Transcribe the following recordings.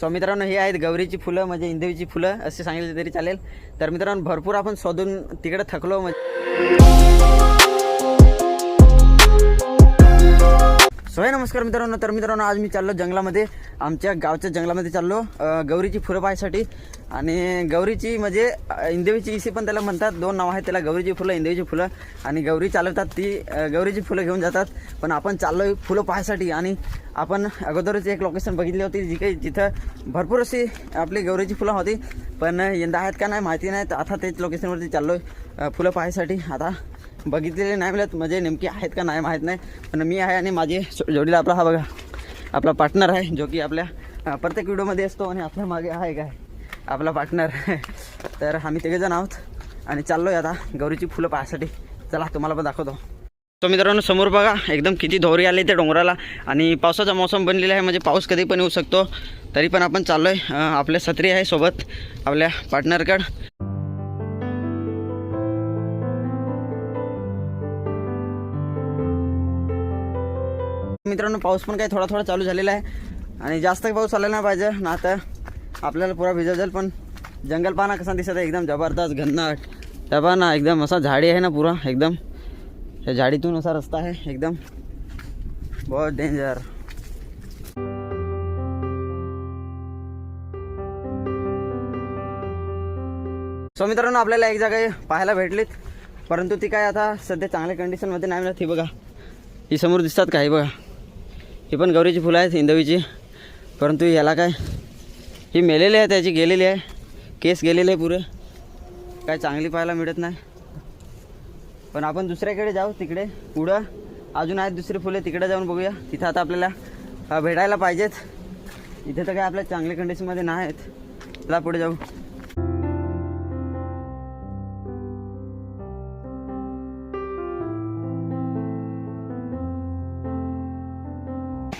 So मित्रांनो हे आहेत गौरीची फुलं म्हणजे इंदवीची फुलं असे सांगितले तरी चालेल. तर मित्रांनो भरपूर आपण शोधून तिकडे थकलो म्हणजे सो नमस्कार मित्रांनो. तर मित्रांनो आज मी चाललो जंगलामध्ये. आमच्या गावच्या जंगलामध्ये चाललो गौरीची फुलं पाहायसाठी. आणि गौरीची म्हणजे इंदवीची इंदेवीची इसी पण त्याला म्हणतात दोन नाव आहेत त्याला गौरीची फुलं इंदेवीची फुलं. आणि गौरी चालवतात ती गौरीची फुलं घेऊन जातात. पण आपण चाललो फुलं पाहायसाठी आणि आपण अगोदरच एक लोकेशन बघितली होती जी काही जिथं भरपूर अशी आपली गौरीची फुलं होती. पण यंदा आहेत का नाही माहिती नाही. तर आता तेच लोकेशनवरती चाललो आहे फुलं पाहायसाठी. आता बघितलेले नाही मिळत म्हणजे नेमकी आहेत का नाही माहीत नाही. पण मी आहे आणि माझे जोडीला आपला हा बघा आपला पार्टनर आहे जो की आपल्या प्रत्येक व्हिडिओमध्ये असतो आणि आपल्या मागे आहे काय. आपला पार्टनर तर आम्ही तिघेजण आहोत आणि चाललो आहे आता गौरीची फुलं पाहायसाठी. चला तुम्हाला पण दाखवतो. तो मित्रांनो समोर बघा एकदम किती धोरी आली ते डोंगराला. आणि पावसाचा मौसम बनलेला आहे म्हणजे पाऊस कधी पण येऊ शकतो. तरी पण आपण चाललो आहे आपल्या सत्री आहे सोबत आपल्या पार्टनरकडं मित्रांनो पाऊस पण काही थोडा थोडा चालू झालेला आहे. आणि जास्त पाऊस आला नाही पाहिजे. ना तर आपल्याला पुरा भिजल पण जंगल पाना कसा दिसत आहे एकदम जबरदस्त घनदाट. त्या पहा ना एकदम असा झाडी आहे ना पुरा एकदम. त्या झाडीतून असा रस्ता आहे एकदम. बहुत डेंजर सो मित्रांनो आपल्याला एक जागा पाहायला भेटलीत. परंतु ती काय आता सध्या चांगल्या कंडिशनमध्ये नाही मिळत. ही बघा. ही समोर दिसतात काही बघा. ही पण गौरीची फुलं आहेत हिंदवीची परंतु याला काय ही मेलेली आहे त्याची गेलेली आहे. केस गेलेले आहे पुरे. काय चांगली पाहायला मिळत नाही. पण आपण दुसऱ्याकडे जाऊ तिकडे पुढं. अजून आहेत दुसरी फुले तिकडे जाऊन बघूया. तिथं आता आपल्याला भेटायला पाहिजेत. इथे तर काय आपल्या चांगल्या कंडिशनमध्ये नाही आहेत. चला पुढे जाऊ.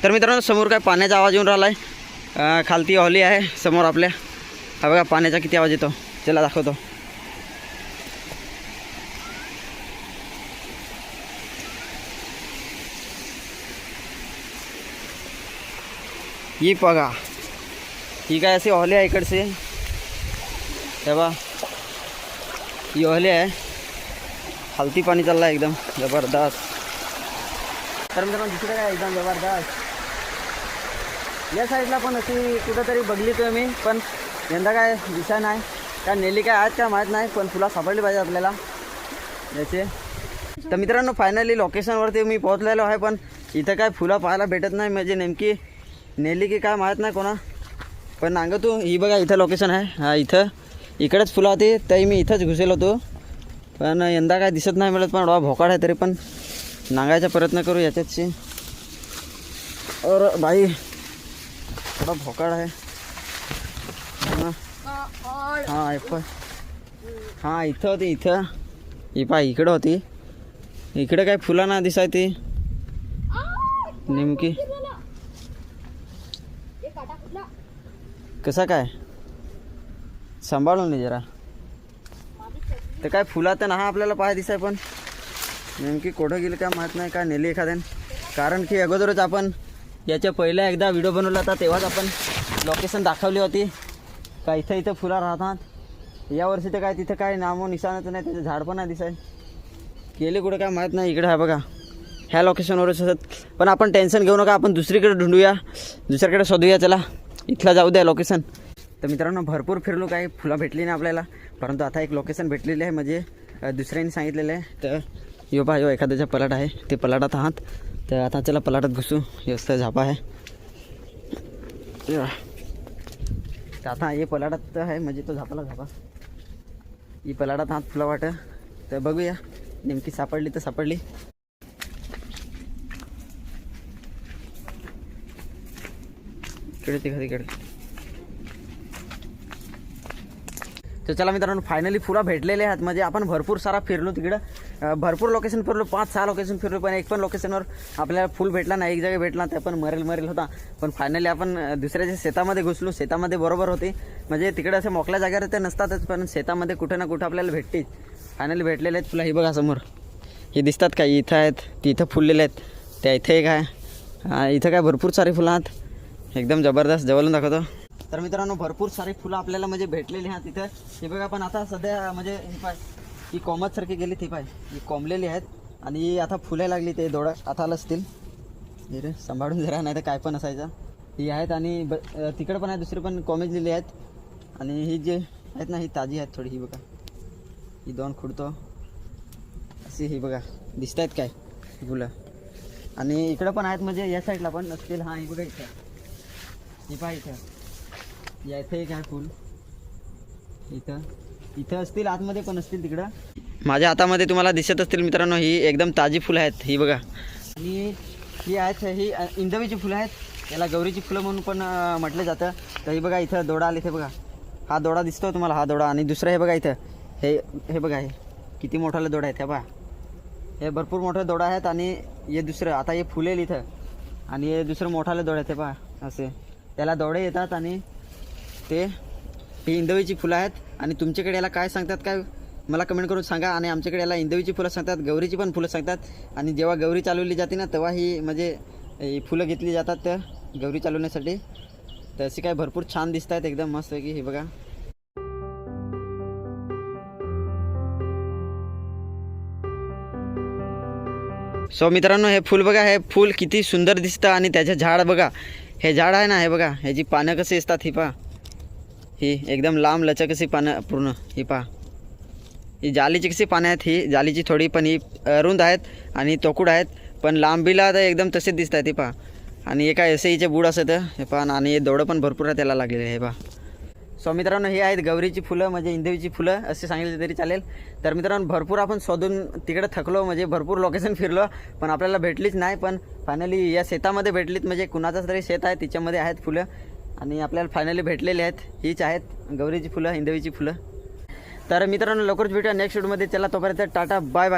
तर मित्रांनो, समोर काय पाण्याचा आवाज़ येऊन राहिला आहे खालती हॉली आहे, समोर आपल्या. हा बघा, पाण्याचा किती आवाज़ येतो. चला, दाखवतो. ही बघा, ही काय अशी हॉली आहे इकडची? तेव्हा ही हॉली आहे. खालती पाणी चाललं आहे एकदम, ज़बरदस्त. तर मित्रांनो, दुसरं एकदम ज़बरदस्त. या साईडला पण अशी कुठंतरी बघली तर मी पण यंदा काय दिशा नाही. काय नेली काय आज काय माहीत नाही पण फुला सापडली पाहिजे आपल्याला. याचे. तर मित्रांनो फायनली लोकेशनवरती मी पोहोचलेलो आहे पण इथं काय फुलं पाहायला भेटत नाही. म्हणजे नेमकी नेली की काय माहीत नाही कोणा. पण नांग तू ही बघा इथं लोकेशन आहे. हा इथं. इकडेच फुलं होती तरी मी इथंच घुसेल होतो. पण यंदा काय दिसत नाही मिळत पण डोळा भोकाड आहे तरी पण नांगायचा प्रयत्न करू याच्यातशी. और बाई थोडा भोकाड आहे. हां हां पण हां इथं होती इथं. ही पा इकडं होती. इकडे काय फुलं ना दिसाय ती. नेमकी. कसा काय? सांभाळून नाही जरा. तर काय फुला तर ना आपल्याला पाय दिसाय पण. नेमकी कुठं गेली काय माहीत नाही का नेली एखाद्यान. कारण की अगोदरच आपण याच्या पहिल्या एकदा व्हिडिओ बनवला होता तेव्हाच आपण लोकेशन दाखवली होती. का इथं इथं फुलं राहतात. यावर्षी तर काय तिथं काय नामो निशाणच नाही त्याचं झाड पण नाही दिसाय गेले कुठं काय माहीत नाही इकडे आहे बघा. ह्या लोकेशनवरच असत. पण आपण टेन्शन घेऊ नका आपण दुसरीकडे ढूंढूया. दुसऱ्याकडे शोधूया चला. इथला जाऊ द्या लोकेशन तर मित्रांनो भरपूर फिरलो काही फुलं भेटली नाही आपल्याला. परंतु आता एक लोकेशन भेटलेली आहे म्हणजे दुसऱ्याने दुसऱ्यांनी सांगितलेलं आहे. तर यो बा यो एखाद्याचा पलाट आहे. ते पलाटात आहात. तर आता चला पलाटात घुसू. व्यवस्था झापा आहे. तर आता हे पलाटात आहे म्हणजे तो झापाला झापा. ही पलाटात हात फुला वाट तर बघूया. नेमकी सापडली तर सापडली. इकडे तिकडे तिकडे तर चला मित्रांनो फायनली फुला भेटलेले आहेत. म्हणजे आपण भरपूर सारा फिरलो तिकडं. भरपूर लोकेशन फिरलो पाच सहा लोकेशन फिरलो पण एक पण लोकेशनवर आपल्याला फुल भेटला नाही एक जागा भेटला त्या पण मरेल मरेल होता. पण फायनली आपण दुसऱ्याच्या शेतामध्ये घुसलो शेतामध्ये बरोबर होते. म्हणजे तिकडे असे मोकळ्या जागेवर ते नसतातच पण शेतामध्ये कुठं ना कुठं आपल्याला भेटते फायनली भेटलेले आहेत फुलं. ही बघा समोर. हे दिसतात का इथं आहेत ती इथं फुललेले आहेत. त्या इथे एक आहे. इथं काय भरपूर सारी फुलं आहेत. एकदम जबरदस्त. जवळून दाखवतो. तर मित्रांनो भरपूर सारे फुलं आपल्याला म्हणजे भेटलेली आहेत तिथं हे बघा पण आता सध्या म्हणजे ही कॉमत सारखी गेली ती पाय. ही कोंबलेली आहेत. आणि ही आता फुले लागली ते दोडा. आता आलं असतील हे रे सांभाळून जरा नाही तर काय पण असायचं. ही आहेत आणि ब तिकडं पण आहे दुसरी पण कोमेजलेली आहेत. आणि ही जे आहेत ना ही ताजी आहेत थोडी ही बघा. ही दोन खुडतो. अशी ही बघा. दिसत आहेत काय? फुलं. आणि इकडं पण आहेत म्हणजे या साईडला पण. असतील हां ही बघा इथं. ही पहा इथं. या इथे एक आहे फुल. इथं. इथं असतील आतमध्ये पण असतील तिकडं? माझ्या हातामध्ये तुम्हाला दिसत असतील मित्रांनो ही एकदम ताजी फुलं आहेत ही बघा. आणि ही आहेत ही इंदवीची फुलं आहेत. याला गौरीची फुलं म्हणून पण म्हटलं जातं. तर ही बघा इथं दोडा आले इथे बघा. हा दोडा दिसतो तुम्हाला हा दोडा. आणि दुसरं हे बघा इथं. हे हे बघा हे. किती मोठाले दोडा आहेत हे बघा हे भरपूर मोठे दोडा आहेत आणि हे दुसरं आता हे फुलेल इथं. आणि हे दुसरं मोठाले दोडे आहेत हे पहा असे. त्याला दोडे येतात आणि ते ही इंदवीची फुलं आहेत. आणि तुमच्याकडे याला काय सांगतात काय? मला कमेंट करून सांगा. आणि आमच्याकडे याला इंदवीची फुलं सांगतात गौरीची पण फुलं सांगतात. आणि जेव्हा गौरी चालवली जाते ना तेव्हा ही म्हणजे ही फुलं घेतली जातात तर गौरी चालवण्यासाठी. तर अशी काय भरपूर छान दिसत आहेत एकदम मस्त की हे बघा. सो मित्रांनो हे फूल बघा हे फूल किती सुंदर दिसतं. आणि त्याचं झाड बघा. हे झाड आहे ना हे बघा. ह्याची पानं कशी असतात ही पहा. ही एकदम लांब लचक अशी पानं पूर्ण ही पहा. ही जालीची कशी पानं आहेत ही जालीची थोडी पण ही रुंद आहेत आणि तोकूड आहेत पण लांबीला तर एकदम तसेच दिसत आहेत हे पहा. आणि हे काय असे हिचे बूड असत हे पहा आणि हे दोडं पण भरपूर आहे त्याला लागलेले हे पहा. सो मित्रांनो हे आहेत गौरीची फुलं म्हणजे इंदवीची फुलं असे सांगितले तरी चालेल. तर मित्रांनो भरपूर आपण शोधून तिकडे थकलो म्हणजे भरपूर लोकेशन फिरलो पण आपल्याला भेटलीच नाही पण फायनली या शेतामध्ये भेटलीत म्हणजे कुणाचाच तरी शेत आहे तिच्यामध्ये आहेत फुलं. आणि आपल्याला फायनली भेटलेली आहेत. हीच आहेत गौरीची फुलं हिंदवीची फुलं. तर मित्रांनो लवकरच भेटूया नेक्स्ट शूटमध्ये चला तोपर्यंत टाटा बाय बाय